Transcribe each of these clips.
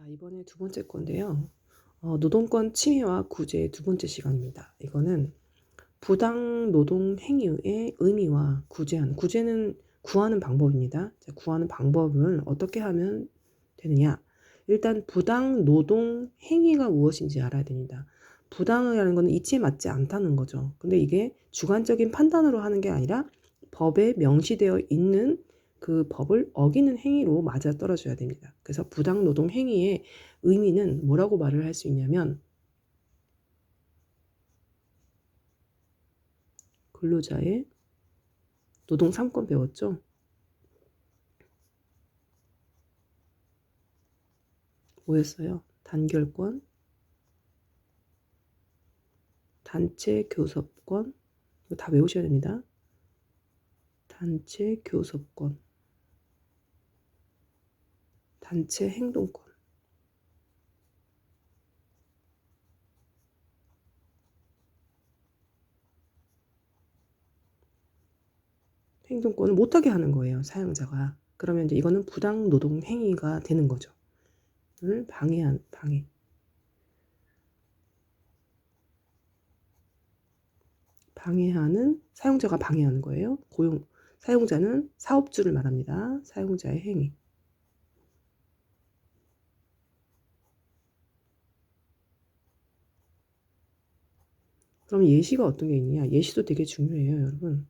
자, 이번에 두 번째 건데요. 어, 노동권 침해와 구제의 두 번째 시간입니다. 이거는 부당 노동 행위의 의미와 구제하는, 구제는 구하는 방법입니다. 자, 구하는 방법은 어떻게 하면 되느냐? 일단 부당 노동 행위가 무엇인지 알아야 됩니다. 부당이라는 것은 이치에 맞지 않다는 거죠. 근데 이게 주관적인 판단으로 하는 게 아니라 법에 명시되어 있는 그 법을 어기는 행위로 맞아 떨어져야 됩니다. 그래서 부당 노동 행위의 의미는 뭐라고 말을 할 수 있냐면 근로자의 노동 3권 배웠죠? 뭐였어요? 단결권, 단체 교섭권, 다 외우셔야 됩니다. 단체 교섭권, 단체 행동권. 행동권을 못하게 하는 거예요, 사용자가. 그러면 이제 이거는 부당 노동 행위가 되는 거죠. 을 방해한 방해. 방해하는 사용자가 방해하는 거예요. 고용 사용자는 사업주를 말합니다. 사용자의 행위. 그럼 예시가 어떤 게 있느냐? 예시도 되게 중요해요, 여러분.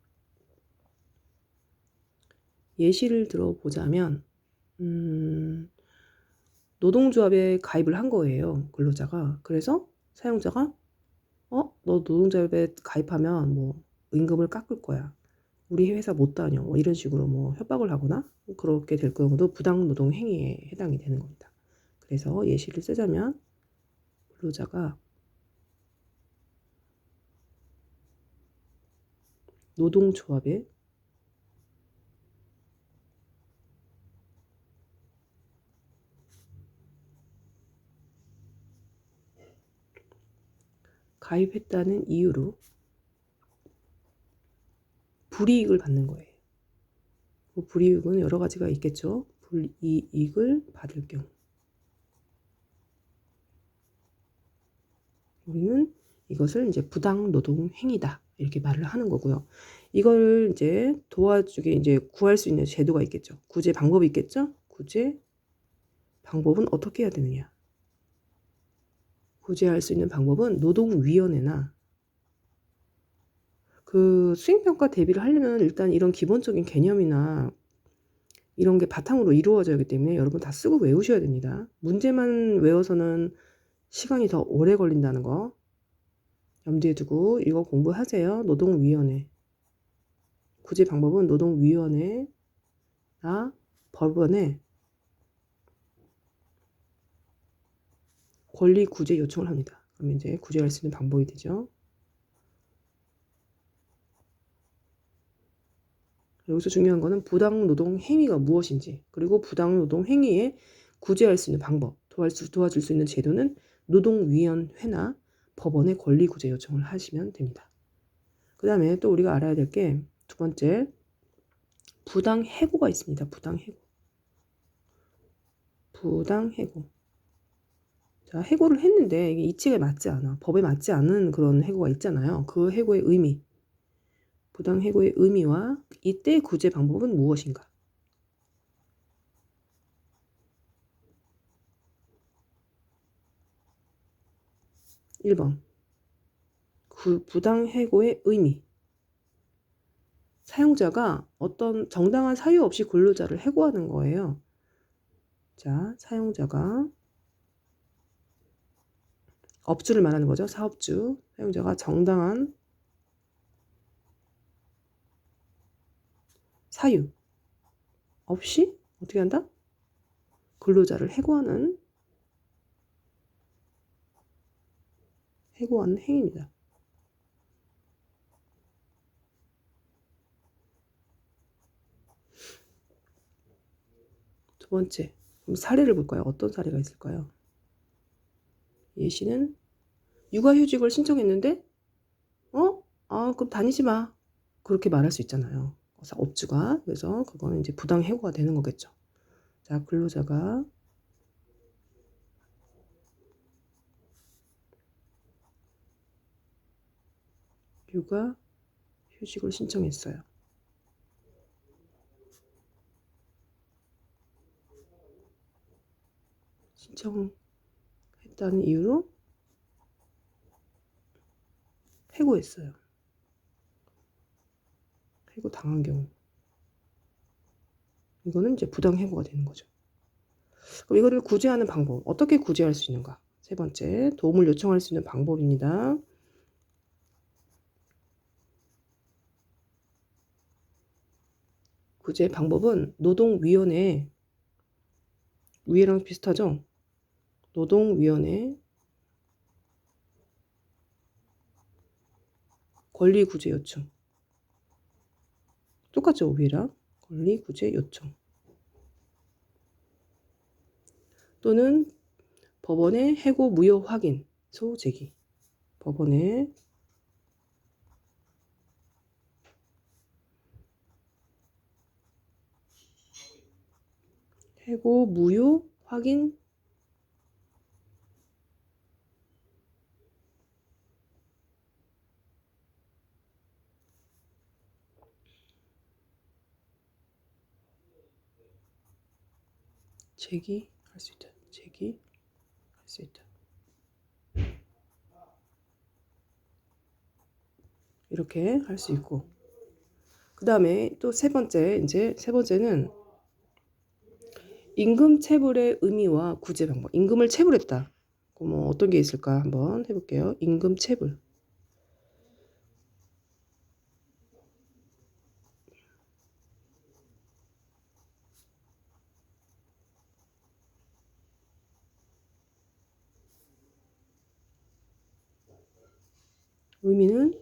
예시를 들어보자면, 음, 노동조합에 가입을 한 거예요, 근로자가. 그래서 사용자가, 어, 너 노동조합에 가입하면 뭐, 임금을 깎을 거야. 우리 회사 못 다녀. 뭐 이런 식으로 뭐 협박을 하거나 그렇게 될 경우도 부당 노동 행위에 해당이 되는 겁니다. 그래서 예시를 쓰자면, 근로자가 노동조합에 가입했다는 이유로 불이익을 받는 거예요. 그 불이익은 여러 가지가 있겠죠. 불이익을 받을 경우. 우리는 이것을 이제 부당 노동 행위다. 이렇게 말을 하는 거고요. 이걸 이제 도와주게 이제 구할 수 있는 제도가 있겠죠. 구제 방법이 있겠죠. 구제 방법은 어떻게 해야 되느냐. 구제할 수 있는 방법은 노동위원회나 그 수행평가 대비를 하려면 일단 이런 기본적인 개념이나 이런 게 바탕으로 이루어져야 하기 때문에 여러분 다 쓰고 외우셔야 됩니다. 문제만 외워서는 시간이 더 오래 걸린다는 거 염두에 두고 이거 공부하세요. 노동위원회. 구제 방법은 노동위원회나 법원에 권리 구제 요청을 합니다. 그러면 이제 구제할 수 있는 방법이 되죠. 여기서 중요한 거는 부당 노동 행위가 무엇인지 그리고 부당 노동 행위에 구제할 수 있는 방법 도와줄 수 있는 제도는 노동위원회나 법원에 권리 구제 요청을 하시면 됩니다. 그 다음에 또 우리가 알아야 될 게 두 번째 부당 해고가 있습니다. 부당 해고. 부당 해고. 자, 해고를 했는데 이게 이치에 맞지 않아. 법에 맞지 않은 그런 해고가 있잖아요. 그 해고의 의미. 부당 해고의 의미와 이때 구제 방법은 무엇인가? 1번 그 부당 해고의 의미 사용자가 어떤 정당한 사유 없이 근로자를 해고하는 거예요. 자, 사용자가 업주를 말하는 거죠. 사업주. 사용자가 정당한 사유 없이 어떻게 한다? 근로자를 해고하는 해고하는 행위입니다. 두 번째, 그럼 사례를 볼까요? 어떤 사례가 있을까요? 예시는 육아휴직을 신청했는데, 어? 아, 그럼 다니지 마. 그렇게 말할 수 있잖아요. 업주가. 그래서 그거는 이제 부당 해고가 되는 거겠죠. 자, 근로자가 육아 휴직을 신청했어요. 신청했다는 이유로 해고했어요. 해고 당한 경우. 이거는 이제 부당 해고가 되는 거죠. 그럼 이거를 구제하는 방법. 어떻게 구제할 수 있는가? 세 번째, 도움을 요청할 수 있는 방법입니다. 구제 방법은 노동위원회 위에랑 비슷하죠? 노동위원회 권리구제 요청 똑같죠 위랑? 권리구제 요청 또는 법원의 해고 무효 확인 소 제기. 법원에 해고 무효 확인 제기 할 수 있다. 제기 할 수 있다. 이렇게 할 수 있고 그 다음에 또 세 번째 이제 세 번째는 임금 체불의 의미와 구제 방법. 임금을 체불했다. 뭐 어떤 게 있을까 한번 해볼게요. 임금 체불. 의미는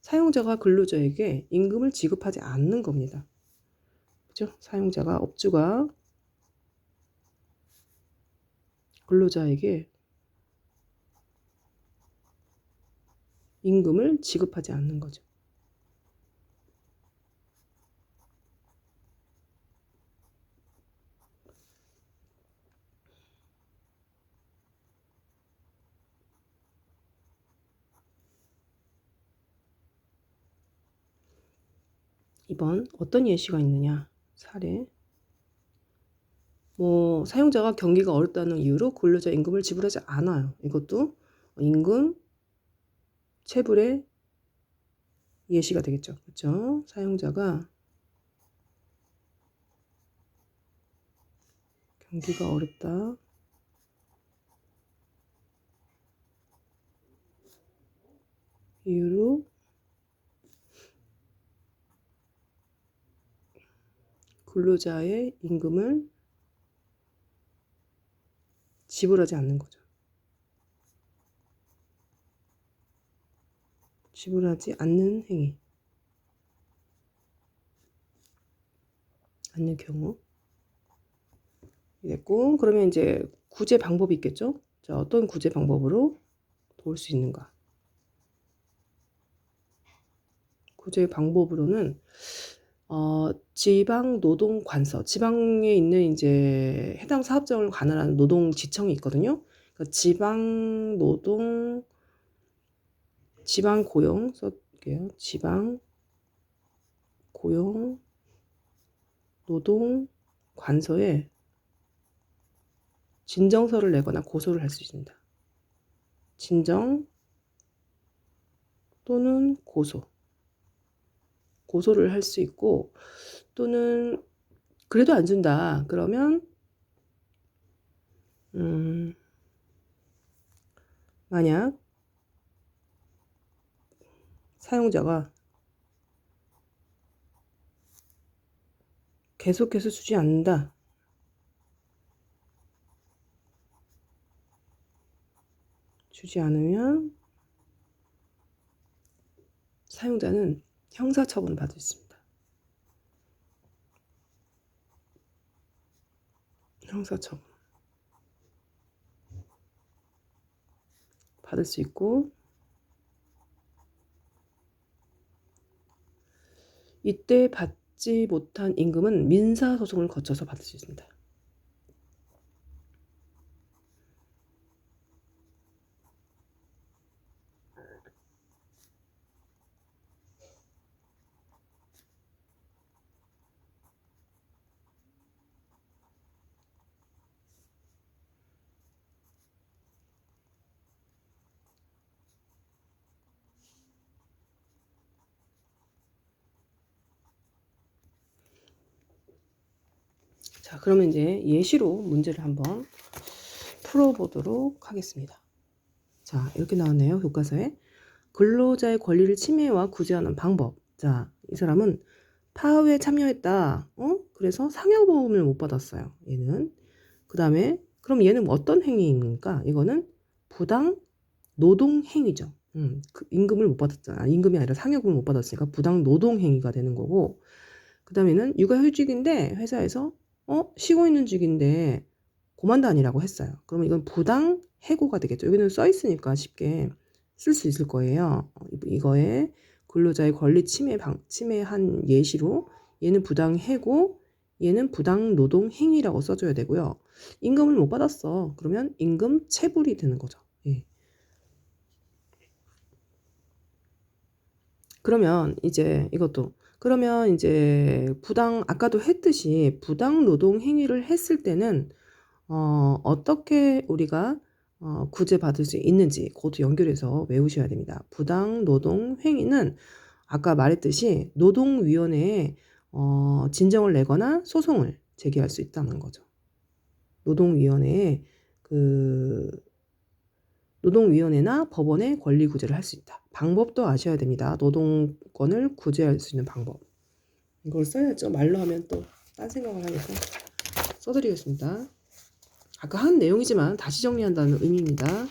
사용자가 근로자에게 임금을 지급하지 않는 겁니다. 그죠? 사용자가 업주가 근로자에게 임금을 지급하지 않는 거죠. 이번 어떤 예시가 있느냐? 사례. 뭐 사용자가 경기가 어렵다는 이유로 근로자 임금을 지불하지 않아요. 이것도 임금 체불의 예시가 되겠죠. 그렇죠? 사용자가 경기가 어렵다. 이유로 근로자의 임금을 지불하지 않는 거죠. 지불하지 않는 행위. 않는 경우. 됐고, 그러면 이제 구제 방법이 있겠죠? 자, 어떤 구제 방법으로 도울 수 있는가? 구제 방법으로는 어, 지방 노동 관서, 지방에 있는 이제 해당 사업장을 관할하는 노동 지청이 있거든요. 그러니까 지방 노동, 지방 고용 써볼게요. 지방 고용 노동 관서에 진정서를 내거나 고소를 할 수 있습니다. 진정 또는 고소. 고소를 할 수 있고 또는 그래도 안 준다. 그러면 음 만약 사용자가 계속해서 주지 않는다. 주지 않으면 사용자는 수 있습니다. 형사처분 받을 수 있고 이때 받지 못한 임금은 민사소송을 거쳐서 받을 수 있습니다. 자, 그러면 이제 예시로 문제를 한번 풀어보도록 하겠습니다. 자, 이렇게 나왔네요. 교과서에. 근로자의 권리를 침해와 구제하는 방법. 자, 이 사람은 파업에 참여했다. 어? 그래서 상여보험을 못 받았어요. 얘는. 그 다음에, 그럼 얘는 어떤 행위입니까? 이거는 부당 노동 행위죠. 음, 그 임금을 못 받았잖아. 임금이 아니라 상여금을 못 받았으니까 부당 노동 행위가 되는 거고. 그 다음에는 육아휴직인데 회사에서 어 쉬고 있는 직인데 고만도 아니라고 했어요. 그러면 이건 부당 해고가 되겠죠. 여기는 써 있으니까 쉽게 쓸 수 있을 거예요. 어, 이거에 근로자의 권리 침해 방 침해한 예시로 얘는 부당 해고, 얘는 부당 노동 행위라고 써줘야 되고요. 임금을 못 받았어. 그러면 임금 체불이 되는 거죠. 예. 그러면 이제 이것도 그러면 이제 부당 아까도 했듯이 부당 노동 행위를 했을 때는 어, 어떻게 우리가 어, 구제받을 수 있는지 그것도 연결해서 외우셔야 됩니다. 부당 노동 행위는 아까 말했듯이 노동위원회에 어, 진정을 내거나 소송을 제기할 수 있다는 거죠. 노동위원회에 그 노동위원회나 법원에 권리 구제를 할 수 있다. 방법도 아셔야 됩니다. 노동권을 구제할 수 있는 방법. 이걸 써야죠. 말로 하면 또 딴 생각을 하니까 써드리겠습니다. 아까 한 내용이지만 다시 정리한다는 의미입니다.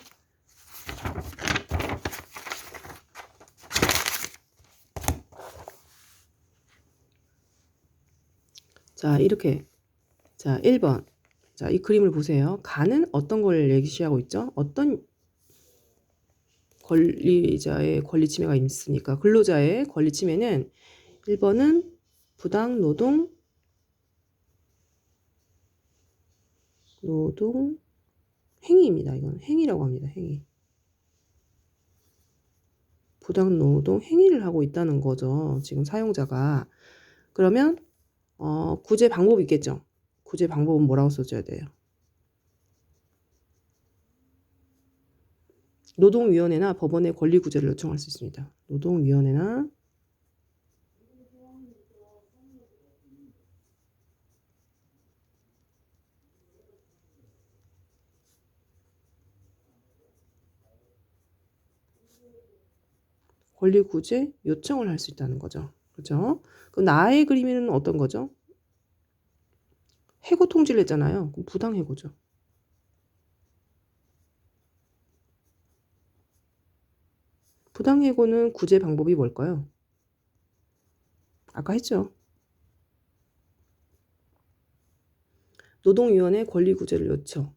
자, 이렇게. 자, 1번. 자, 이 그림을 보세요. 가는 어떤 걸 얘기하고 있죠? 어떤 권리자의 권리 침해가 있습니까? 근로자의 권리 침해는 1번은 부당 노동 노동 행위입니다. 이건 행위라고 합니다. 행위. 부당 노동 행위를 하고 있다는 거죠. 지금 사용자가. 그러면 어, 구제 방법이 있겠죠. 구제 방법은 뭐라고 써줘야 돼요? 노동위원회나 법원에 권리 구제를 요청할 수 있습니다. 노동위원회나 권리 구제 요청을 할 수 있다는 거죠. 그죠? 그 나의 그림에는 어떤 거죠? 해고 통지를 했잖아요. 그럼 부당 해고죠. 부당 해고는 구제 방법이 뭘까요? 아까 했죠. 노동위원회 권리 구제를 요청.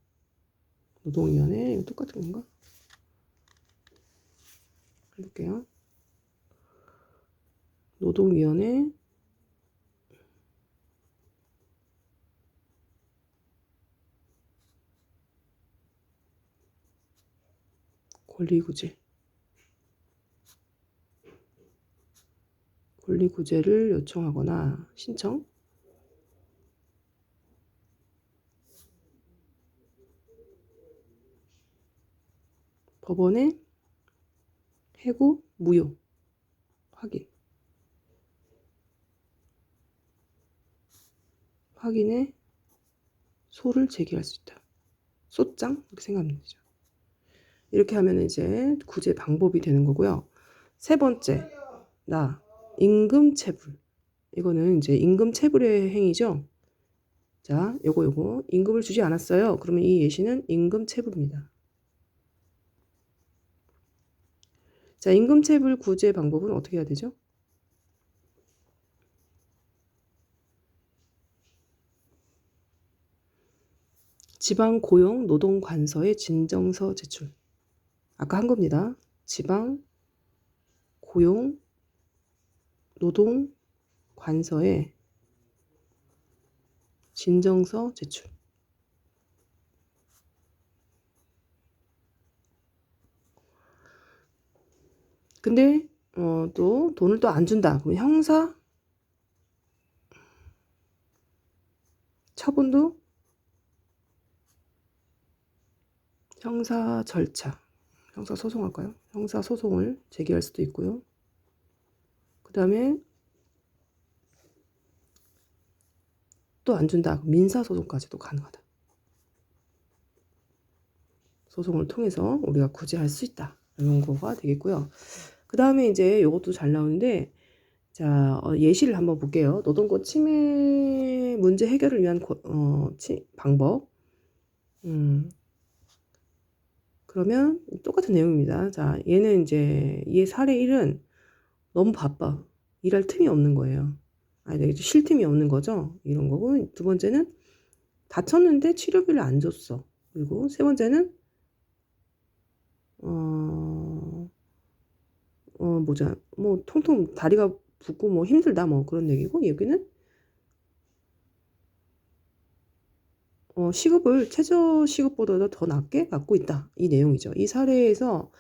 노동위원회 이거 똑같은 건가? 해볼게요. 노동위원회 권리구제 권리구제를 요청하거나 신청 법원에 해고 무효 확인 확인에 소를 제기할 수 있다. 소장 이렇게 생각하면 되죠. 이렇게 하면 이제 구제 방법이 되는 거고요. 세 번째, 나 임금 체불. 이거는 이제 임금 체불의 행위죠. 자, 요거 요거 임금을 주지 않았어요. 그러면 이 예시는 임금 체불입니다. 자, 임금 체불 구제 방법은 어떻게 해야 되죠? 지방 고용 노동 관서의 진정서 제출. 아까 한 겁니다. 지방 고용 노동 관서에 진정서 제출. 근데 어, 또 돈을 또 안 준다. 그럼 형사 처분도 형사 절차, 형사 소송할까요? 형사 소송을 제기할 수도 있고요. 그 다음에 또 안 준다. 민사소송까지도 가능하다. 소송을 통해서 우리가 구제할 수 있다. 이런 거가 되겠고요. 그 다음에 이제 이것도 잘 나오는데, 자, 어, 예시를 한번 볼게요. 노동권 침해 문제 해결을 위한 고, 어, 치, 방법. 음, 그러면 똑같은 내용입니다. 자, 얘는 이제 얘 사례 1은 너무 바빠. 일할 틈이 없는 거예요. 아니, 쉴 틈이 없는 거죠. 이런 거고. 두 번째는 다쳤는데 치료비를 안 줬어. 그리고 세 번째는 어, 어, 뭐자, 뭐, 통통 다리가 붓고 뭐 힘들다 뭐 그런 얘기고, 여기는 어, 시급을 최저 시급보다도 더 낮게 받고 있다. 이 내용이죠. 이 사례에서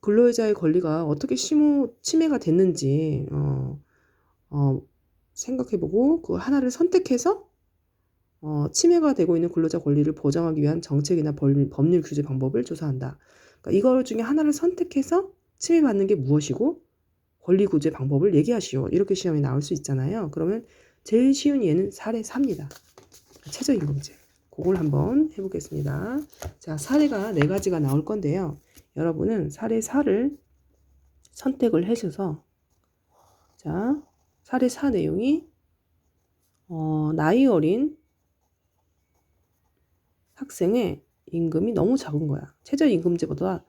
근로자의 권리가 어떻게 심호, 침해가 됐는지 어, 어, 생각해보고 그 하나를 선택해서 어, 침해가 되고 있는 근로자 권리를 보장하기 위한 정책이나 벌, 법률 규제 방법을 조사한다. 그러니까 이걸 중에 하나를 선택해서 침해받는 게 무엇이고 권리 구제 방법을 얘기하시오. 이렇게 시험에 나올 수 있잖아요. 그러면 제일 쉬운 예는 사례 4입니다. 최저임금제. 그걸 한번 해보겠습니다. 자, 사례가 네 가지가 나올 건데요. 여러분은 사례 4를 선택을 해줘서 자, 사례 4 내용이 어, 나이 어린 학생의 임금이 너무 작은 거야. 최저임금제보다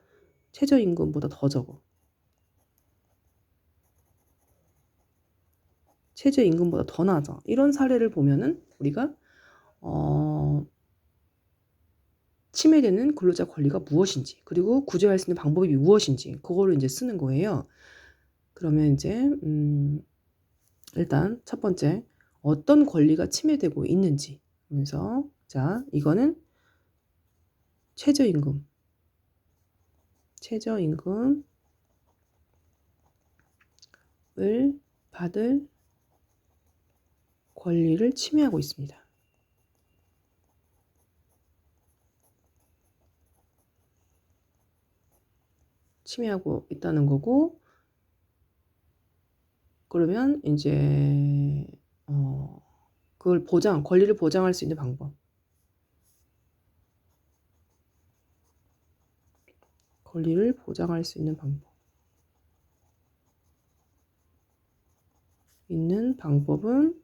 최저임금보다 더 적어. 최저임금보다 더 낮아. 이런 사례를 보면은 우리가 어, 침해되는 근로자 권리가 무엇인지 그리고 구제할 수 있는 방법이 무엇인지 그거를 이제 쓰는 거예요. 그러면 이제 음, 일단 첫 번째 어떤 권리가 침해되고 있는지 그래서 자 이거는 최저임금 최저임금을 받을 권리를 침해하고 있습니다. 침해하고 있다는 거고 그러면 이제 어 그걸 보장 권리를 보장할 수 있는 방법. 권리를 보장할 수 있는 방법. 있는 방법은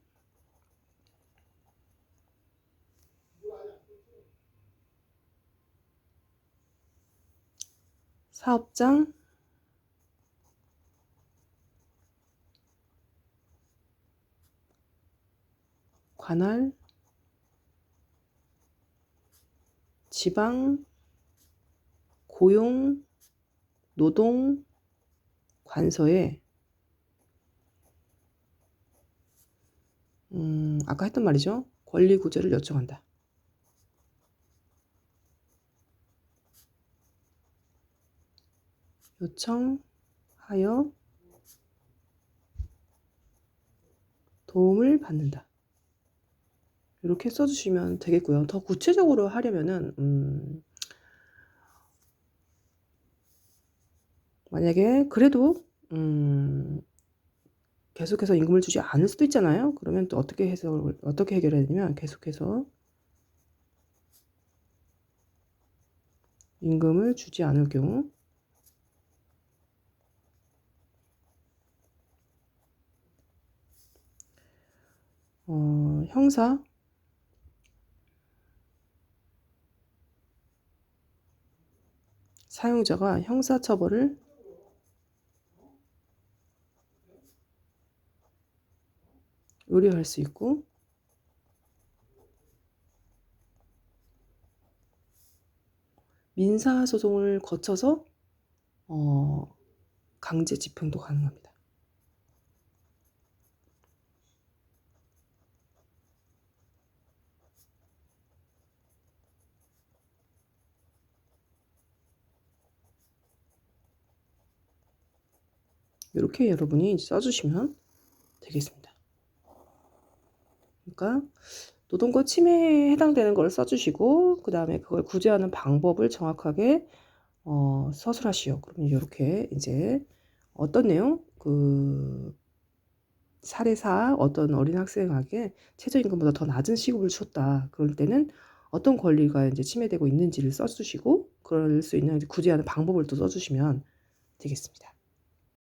사업장? 관할? 지방? 고용? 노동? 관서에? 음, 아까 했던 말이죠. 권리 구제를 요청한다. 요청하여 도움을 받는다. 이렇게 써주시면 되겠고요. 더 구체적으로 하려면은 음, 만약에 그래도 음, 계속해서 임금을 주지 않을 수도 있잖아요. 그러면 또 어떻게 해서 어떻게 해결해야 되냐면 계속해서 임금을 주지 않을 경우 어, 형사? 사용자가 형사처벌을? 의뢰할 수 있고? 민사소송을 거쳐서 어, 강제 집행도 가능합니다. 이렇게 여러분이 써주시면 되겠습니다. 그러니까 노동권 침해에 해당되는 걸 써주시고 그 다음에 그걸 구제하는 방법을 정확하게 어, 서술하시오. 그러면 이렇게 이제 어떤 내용? 그 사례사 어떤 어린 학생에게 최저임금보다 더 낮은 시급을 줬다. 그럴 때는 어떤 권리가 이제 침해되고 있는지를 써주시고 그럴 수 있는 구제하는 방법을 또 써주시면 되겠습니다.